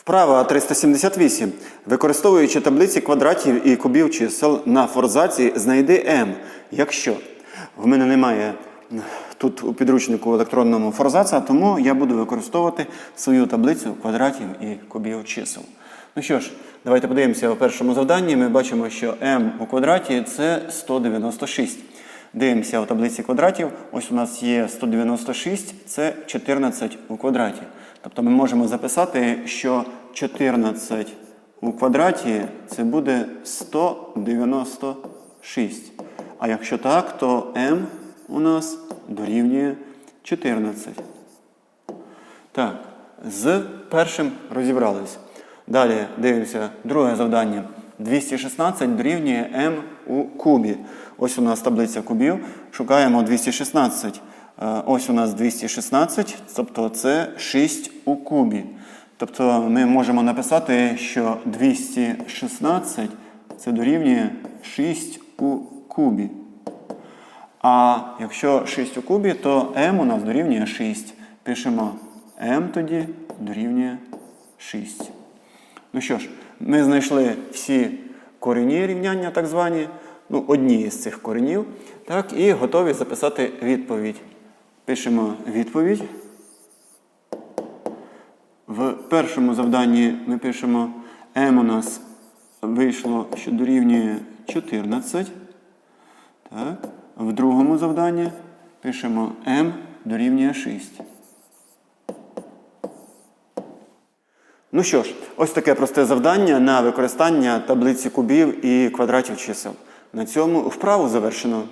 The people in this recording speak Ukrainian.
Вправа 378. Використовуючи таблиці квадратів і кубів чисел на форзаці, знайди m. Якщо в мене немає тут у підручнику електронному форзаца, тому я буду використовувати свою таблицю квадратів і кубів чисел. Ну що ж, давайте подивимося у першому завданні. Ми бачимо, що m у квадраті це 196. Дивимося у таблиці квадратів. Ось у нас є 196, це 14 у квадраті. Тобто ми можемо записати, що 14 у квадраті це буде 196. А якщо так, то m у нас дорівнює 14. Так, з першим розібрались. Далі дивимося друге завдання. 216 дорівнює m у кубі. Ось у нас таблиця кубів. Шукаємо 216. Е, Ось у нас 216, тобто це 6 у кубі. Тобто ми можемо написати, що 216 це дорівнює 6 у кубі. А якщо 6 у кубі, то m у нас дорівнює 6. Пишемо m тоді дорівнює 6. Ну що ж, ми знайшли всі корені рівняння, так звані, ну, одні із цих коренів, так, і готові записати відповідь. Пишемо відповідь. В першому завданні ми пишемо m у нас вийшло, що дорівнює 14. Так. В другому завданні пишемо m дорівнює 6. Ну що ж, ось таке просте завдання на використання таблиці кубів і квадратів чисел. На цьому вправу завершено.